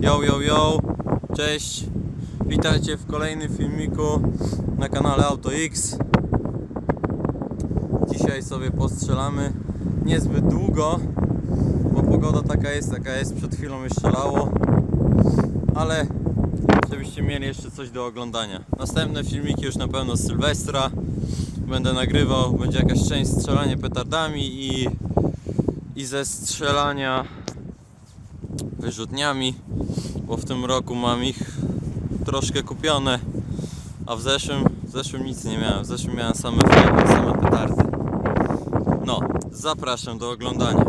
Yo, yo, yo, cześć. Witajcie w kolejnym filmiku na kanale AutoX. Dzisiaj sobie postrzelamy niezbyt długo, bo pogoda taka jest, taka jest. Przed chwilą jeszcze lało, ale żebyście mieli jeszcze coś do oglądania. Następne filmiki już na pewno z Sylwestra. Będę nagrywał, będzie jakaś część strzelania petardami i, i ze strzelania wyrzutniami, bo w tym roku mam ich troszkę kupione, a w zeszłym, w zeszłym nic nie miałem, w zeszłym miałem same fajne, same petardy. No, zapraszam do oglądania.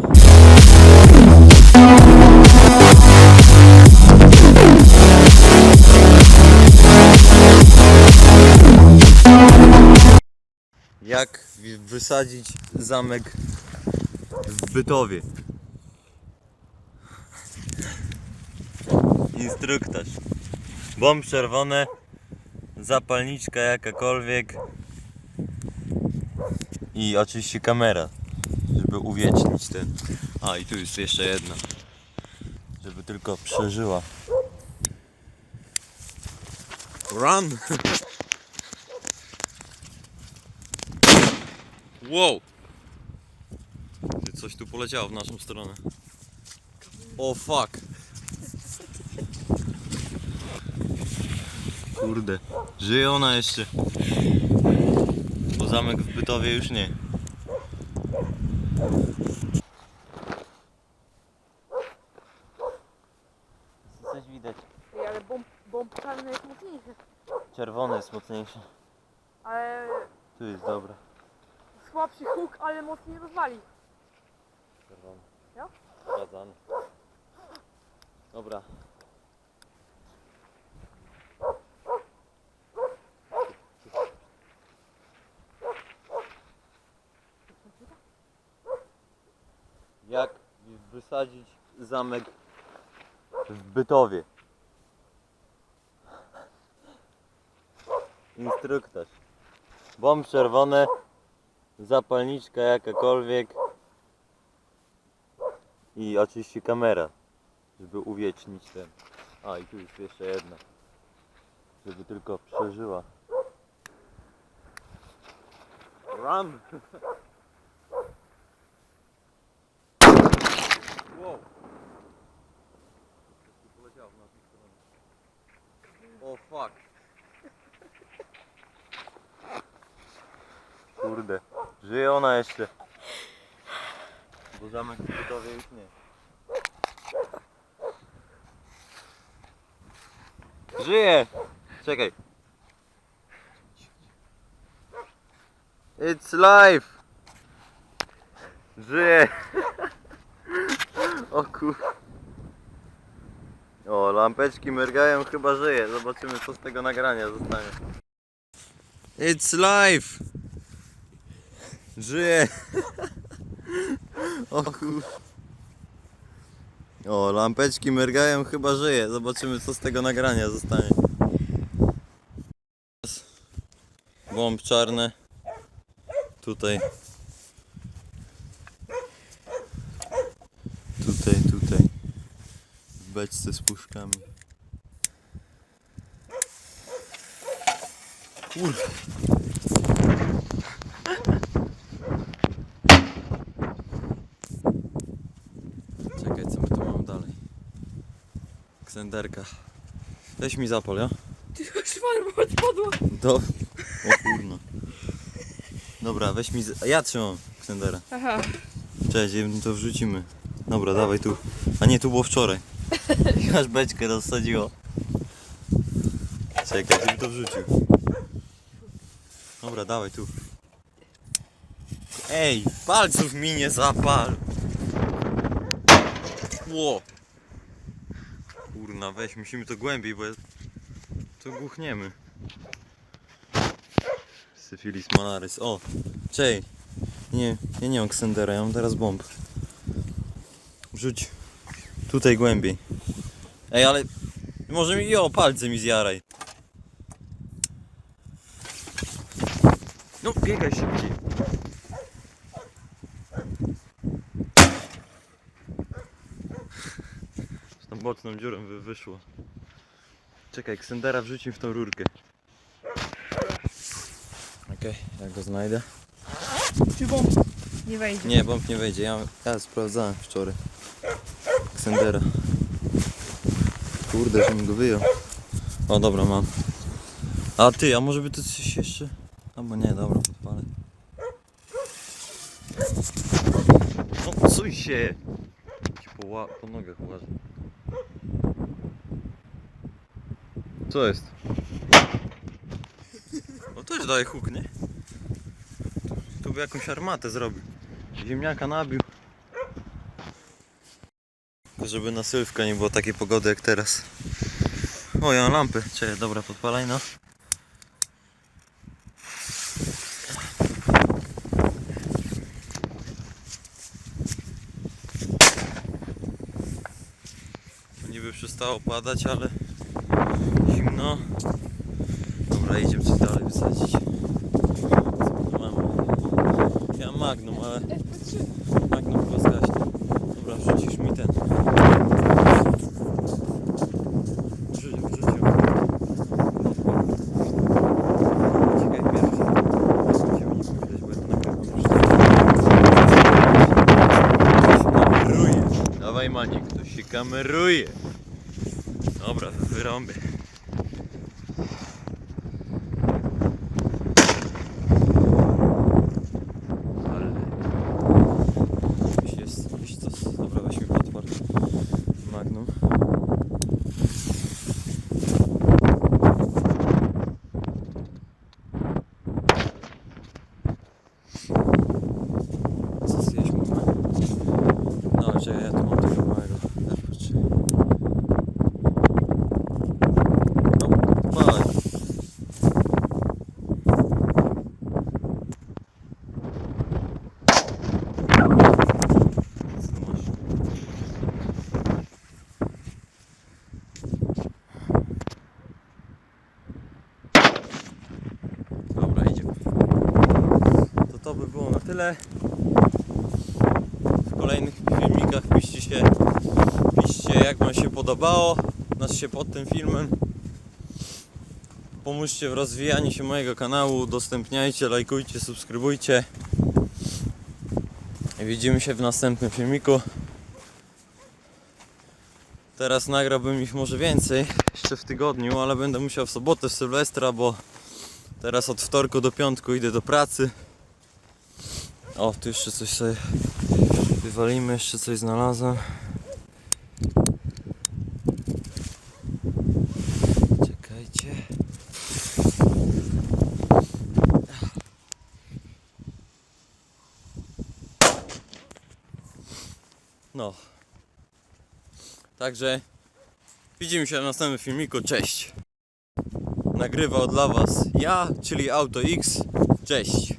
Jak wysadzić zamek w Bytowie? Instruktaż. Bomb czerwone, zapalniczka jakakolwiek i oczywiście kamera, żeby uwiecznić ten. A i tu jest jeszcze jedna, żeby tylko przeżyła. Run! Wow! Coś tu poleciało w naszą stronę. O fuck! Kurde, żyje ona jeszcze. Bo zamek w Bytowie już nie. Coś widać. Ej, ale bomb, bomb czarny jest mocniejszy. Czerwony jest mocniejszy. Ale Tu jest dobra. słabszy huk, ale mocniej rozwali. Czerwony. Jo? Zgadzany. Dobra. Jak wysadzić zamek w Bytowie? Instruktaż. Bomb czerwone, zapalniczka jakakolwiek i oczywiście kamera, żeby uwiecznić ten. A i tu jest jeszcze jedna, żeby tylko przeżyła. Run! wow! Poleciało w naszą stronę. O fuck! Kurde, żyje ona jeszcze. Bo zamek w budowie już nie. Żyje! Czekaj. It's life! Żyje! O kur... O, lampeczki mrygają, chyba żyje. Zobaczymy co z tego nagrania zostanie. It's life! Żyje! O kur... O, lampeczki mrygają, chyba żyje. Zobaczymy co z tego nagrania zostanie. Bomb czarne. Tutaj, tutaj. W beczce z puszkami. Kurde. Czekaj, co my tu mamy dalej? Ksenderka. Weź mi zapal, ja? Ty już farba odpadła. Do... O kurno. Dobra, weź mi... Z... Ja trzymam Ksendera. Aha. Cześć, to wrzucimy. Dobra, dawaj tu. A nie, tu było wczoraj. Aż beczkę rozsadziło. Czekaj, żeby to wrzucił. Dobra, dawaj tu. Ej, palców mi nie zapal. Ło. Kurna, weź, musimy to głębiej, bo to głuchniemy. Syfilis malaris. O, czej. Nie, ja nie mam ksendera, ja mam teraz bomb. Wrzuć tutaj głębiej. Ej, ale może mi, jo, palce mi zjaraj. No, biegaj szybciej. Tam boczną dziurą wy, wyszło. Czekaj, Ksendera wrzuci w tą rurkę. Okej, ja go znajdę. Czy bomb nie wejdzie? Nie, bomb nie wejdzie. Ja, ja sprawdzałem wczoraj. Ksendera. Kurde, że mi go wyjął. O, dobra, mam. A ty, a może by to coś jeszcze? Albo nie, dobra, podpalę. No, co się? Po, po nogach. Co jest? O, też daje huk, nie? Tu by jakąś armatę zrobił. Ziemniaka nabił. Żeby na sylwka nie było takiej pogody jak teraz. O, ja mam lampy. Czekaj, dobra, podpalaj no. Niby przestało padać, ale zimno. Dobra, idziemy coś dalej wysadzić. Ja mam Magnum, ale FP3. Magnum chyba zgaśnie. Dobra, wrzucisz mi ten. Wrzucił, wrzucił. Czekaj, pierwszy. Ciebie nie widać, bo ja to nagrywam już. To się kameruje. Dawaj Manik, to się kameruje. Dobra. Ale... Gdzieś jest, gdzieś coś. Dobra, weź mi podpar. Magnum. Co zjeść można? No, czekaj, ja tu mam tego małego. Też patrzę. No, palaj. Co masz? Dobra, idziemy. To to by było na tyle. W kolejnych filmikach piszcie się, piszcie jak wam się podobało, znaczy się pod tym filmem. Pomóżcie w rozwijaniu się mojego kanału, udostępniajcie, lajkujcie, subskrybujcie. I widzimy się w następnym filmiku. Teraz nagrałbym ich może więcej, jeszcze w tygodniu, ale będę musiał w sobotę, w Sylwestra, bo teraz od wtorku do piątku idę do pracy. O, tu jeszcze coś sobie wywalimy, jeszcze coś znalazłem. Czekajcie. No. Także widzimy się w następnym filmiku. Cześć. Nagrywał dla Was ja, czyli Auto X. Cześć.